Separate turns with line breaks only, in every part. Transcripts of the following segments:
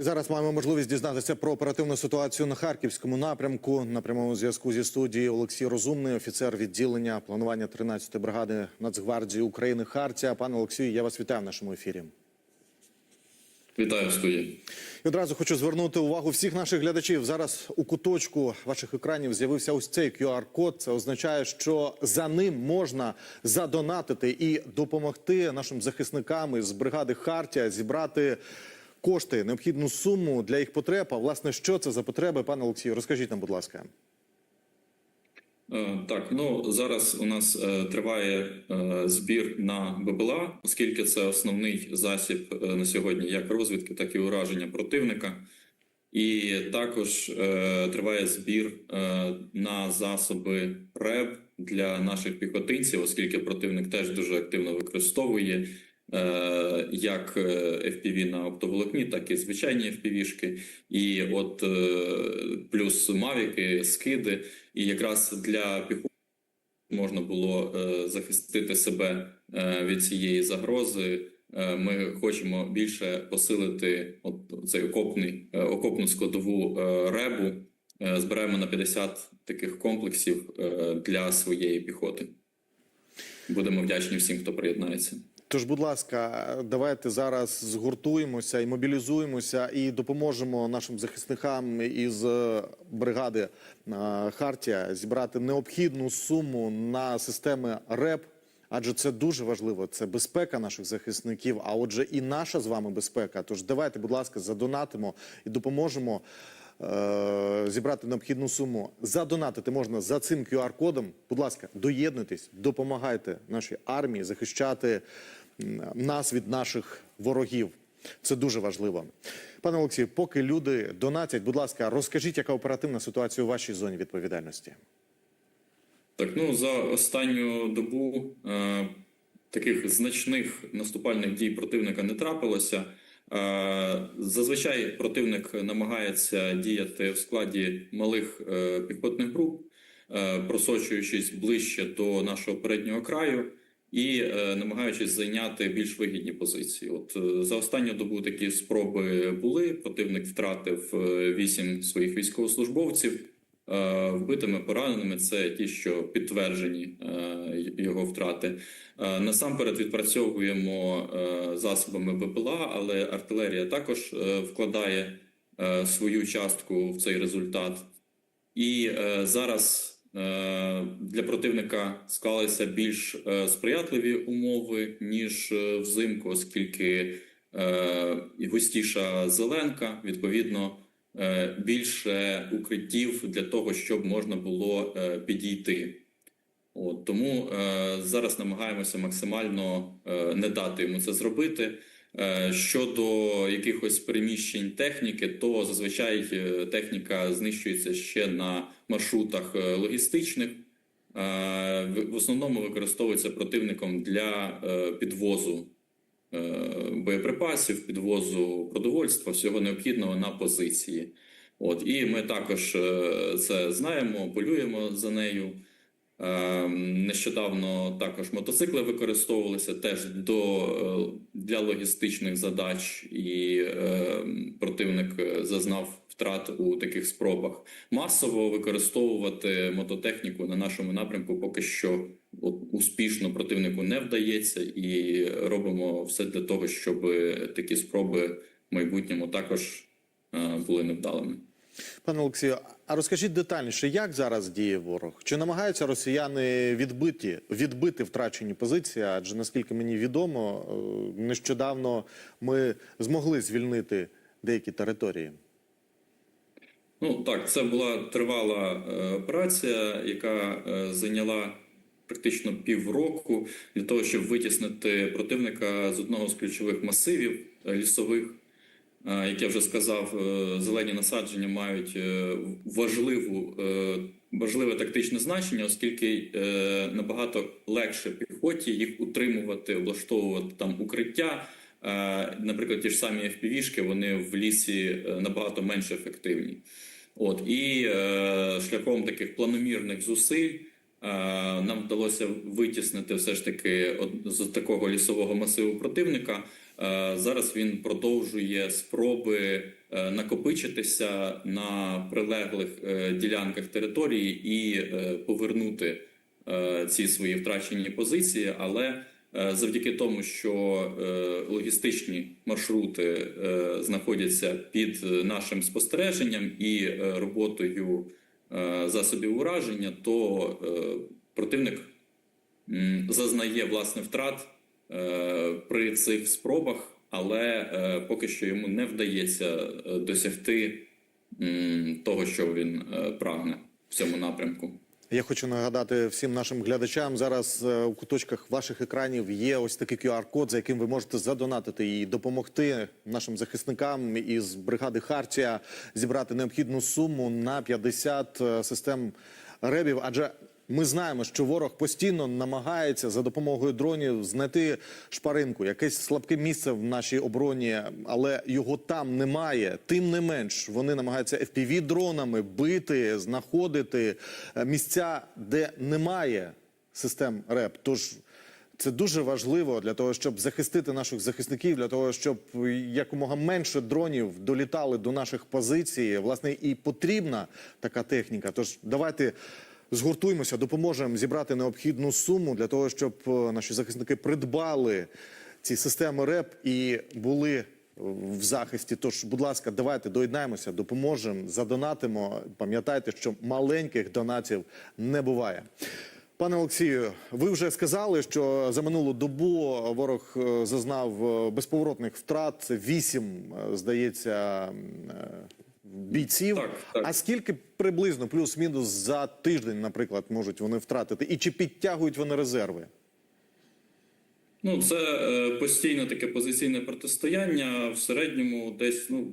Зараз маємо можливість дізнатися про оперативну ситуацію на харківському напрямку. На прямому зв'язку зі студії Олексій Розумний, офіцер відділення планування 13-ї бригади Нацгвардії України Хартія. Пане Олексію, я вас вітаю в нашому ефірі.
Вітаю студії.
І одразу хочу звернути увагу всіх наших глядачів. Зараз у куточку ваших екранів з'явився ось цей QR-код. Це означає, що за ним можна задонатити і допомогти нашим захисникам із бригади Хартія зібрати кошти, необхідну суму для їх потреб. А власне, що це за потреби, пане Олексію? Розкажіть нам, будь ласка.
Е, Так, ну зараз у нас е, триває е, збір на БПЛА, оскільки це основний засіб на сьогодні як розвідки, так і ураження противника. І також е, триває збір е, на засоби РЕБ для наших піхотинців, оскільки противник теж дуже активно використовує як е, FPV на оптоволокні, так і звичайні FPV-шки. І от е, плюс мавіки, скиди. І якраз для піхоти можна було е, захистити себе е, від цієї загрози. Е, Ми хочемо більше посилити от цей окопний е, окопну складову е, ребу. Е, Збираємо на 50 таких комплексів е, для своєї піхоти. Будемо вдячні всім, хто приєднається.
Тож, будь ласка, давайте зараз згуртуємося і мобілізуємося і допоможемо нашим захисникам із е, бригади е, Хартія зібрати необхідну суму на системи РЕП. Адже це дуже важливо. Це безпека наших захисників. А отже, і наша з вами безпека. Тож давайте, будь ласка, задонатимо і допоможемо зібрати необхідну суму. Задонатити можна за цим QR-кодом. Будь ласка, доєднуйтесь, допомагайте нашій армії захищати нас від наших ворогів. Це дуже важливо. Пане Олексію, поки люди донатять, будь ласка, розкажіть, яка оперативна ситуація у вашій зоні відповідальності.
Так, ну за останню добу е, таких значних наступальних дій противника не трапилося. Е, зазвичай противник намагається діяти в складі малих е, піхотних груп, е, просочуючись ближче до нашого переднього краю і намагаючись зайняти більш вигідні позиції. От за останню добу такі спроби були. Противник втратив вісім своїх військовослужбовців. Е, Вбитими пораненими це ті, що підтверджені е, його втрати. Е, Насамперед відпрацьовуємо засобами БПЛА, але артилерія також вкладає свою частку в цей результат. І зараз для противника склалися більш сприятливі умови ніж взимку, оскільки густіша зеленка, відповідно більше укриттів для того, щоб можна було е, підійти. От, тому е, зараз намагаємося максимально е, не дати йому це зробити. Е, щодо якихось переміщень техніки, то зазвичай е, техніка знищується ще на маршрутах е, логістичних. Е, в- основному використовується противником для е, підвозу е, боєприпасів, підвозу продовольства, всього необхідного на позиції. От і ми також е, це знаємо, полюємо за нею. Е, Нещодавно також мотоцикли використовувалися теж до е, для логістичних задач, і е, противник е, зазнав втрат у таких спробах. Масово використовувати мототехніку на нашому напрямку поки що успішно противнику не вдається, і робимо все для того, щоб такі спроби в майбутньому також е, були невдалими.
Пане Олексію, а розкажіть детальніше, як зараз діє ворог? Чи намагаються росіяни відбити, відбити втрачені позиції? Адже наскільки мені відомо, е, нещодавно ми змогли звільнити деякі території.
Ну так, це була тривала е, операція, яка зайняла практично півроку для того, щоб витіснити противника з одного з ключових масивів е, лісових. Е, Як я вже сказав, е, зелені насадження мають важливу, важливе тактичне значення, оскільки набагато легше піхоті їх утримувати, облаштовувати там укриття. Наприклад, ті ж самі FPV-шки, вони в лісі набагато менш ефективні. От і шляхом таких планомірних зусиль нам вдалося витіснити все ж таки з такого лісового масиву противника. Е, Зараз він продовжує спроби е, накопичитися на прилеглих е, ділянках території і е, повернути е, ці свої втрачені позиції, але е, завдяки тому, що е, логістичні маршрути е, знаходяться під е, нашим спостереженням і е, роботою е, засобів ураження, то е, противник зазнає власне втрат е, при цих спробах, але е, поки що йому не вдається е, досягти того, що він е, прагне в цьому напрямку.
Я хочу нагадати всім нашим глядачам. Зараз е, у куточках ваших екранів є ось такий QR-код, за яким ви можете задонатити і допомогти нашим захисникам із бригади Хартія зібрати необхідну суму на 50 е, систем ребів. Адже ми знаємо, що ворог постійно намагається за допомогою дронів знайти шпаринку, якесь слабке місце в нашій обороні, але його там немає. Тим не менш, вони намагаються fpv дронами бити, знаходити е, місця, де немає систем РЕП. Тож це дуже важливо для того, щоб захистити наших захисників, для того, щоб якомога менше дронів долітали до наших позицій. Власне, і потрібна така техніка. Тож давайте згуртуємося, допоможемо зібрати необхідну суму для того, щоб е, наші захисники придбали ці системи РЕП і були в захисті. Тож, будь ласка, давайте доєднаємося, допоможемо, задонатимо. Пам'ятайте, що маленьких донатів не буває. Пане Олексію, ви вже сказали, що за минулу добу ворог е, зазнав е, безповоротних втрат. Вісім, здається, бійців.
Так, так.
А скільки приблизно плюс-мінус за тиждень, наприклад, можуть вони втратити? І чи підтягують вони резерви?
Ну, це е, постійне таке позиційне протистояння. В середньому десь ну,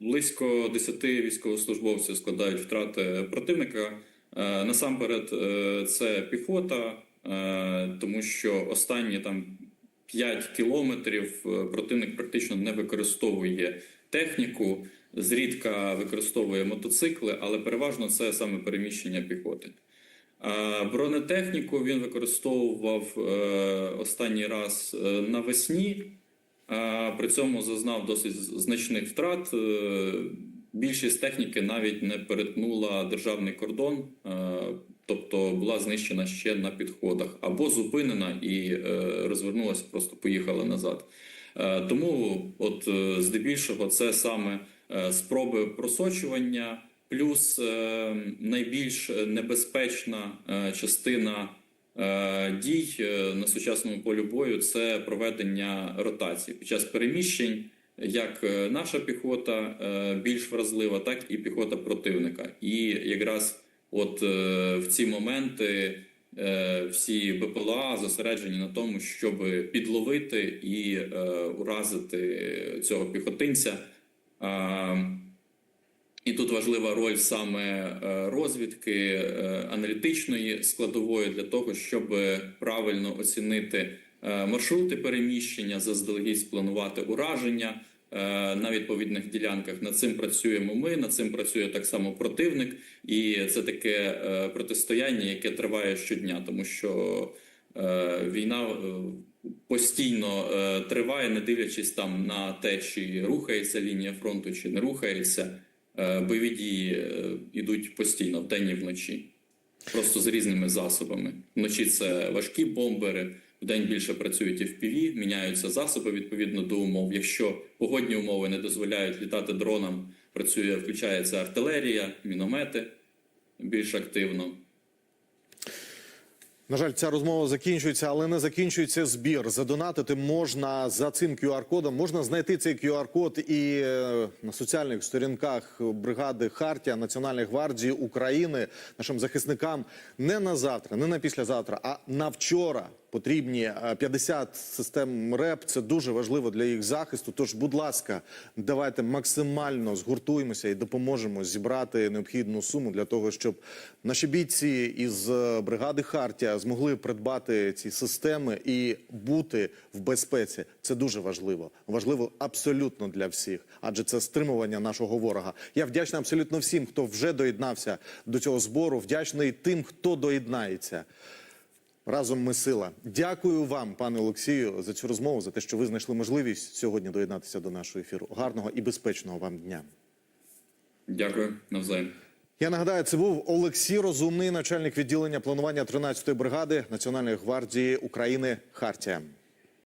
близько 10 військовослужбовців складають втрати противника. Е, насамперед, е, це піхота, е, тому що останні там 5 кілометрів противник практично не використовує техніку, зрідка використовує мотоцикли, але переважно це саме переміщення піхоти. Бронетехніку він використовував е, останній раз е, навесні, при цьому зазнав досить значних втрат. Е, Більшість техніки навіть не перетнула державний кордон, тобто була знищена ще на підходах або зупинена і розвернулася, просто поїхала назад. Тому, от здебільшого, це саме спроби просочування. Плюс е, найбільш небезпечна е, частина е, дій е, на сучасному полі бою це проведення ротацій під час переміщень. Як е, наша піхота е, більш вразлива, так і піхота противника. І якраз от е, в ці моменти е, всі БПЛА зосереджені на тому, щоб підловити і е, уразити цього піхотинця. А, і тут важлива роль саме е, розвідки е, аналітичної складової для того, щоб правильно оцінити е, маршрути переміщення, заздалегідь спланувати ураження на відповідних ділянках. Над цим працюємо ми, над цим працює так само противник, і це таке протистояння, яке триває щодня, тому що війна. е, Постійно е, триває, не дивлячись там на те, чи рухається лінія фронту, чи не рухається. Е, бойові дії е, йдуть постійно вдень і вночі, просто з різними засобами. Вночі це важкі бомбери, вдень більше працюють FPV, міняються засоби відповідно до умов. Якщо погодні умови не дозволяють літати дронам, працює, включається артилерія, міномети більш активно.
На жаль, ця розмова закінчується, але не закінчується збір. Задонатити можна за цим QR-кодом. Можна знайти цей QR-код і е, на соціальних сторінках бригади Хартія Національної гвардії України нашим захисникам не на завтра, не на післязавтра, а на вчора. Потрібні е, 50 систем РЕП. Це дуже важливо для їх захисту. Тож, будь ласка, давайте максимально згуртуємося і допоможемо зібрати необхідну суму для того, щоб наші бійці із е, бригади Хартія змогли придбати ці системи і бути в безпеці. Це дуже важливо. Важливо абсолютно для всіх, адже це стримування нашого ворога. Я вдячний абсолютно всім, хто вже доєднався до цього збору. Вдячний тим, хто доєднається. Разом ми сила. Дякую вам, пане Олексію, за цю розмову, за те, що ви знайшли можливість сьогодні доєднатися до нашого ефіру. Гарного і безпечного вам дня.
Дякую навзаєм.
Я нагадаю, це був Олексій Розумний, начальник відділення планування 13-ї бригади Національної гвардії України Хартія.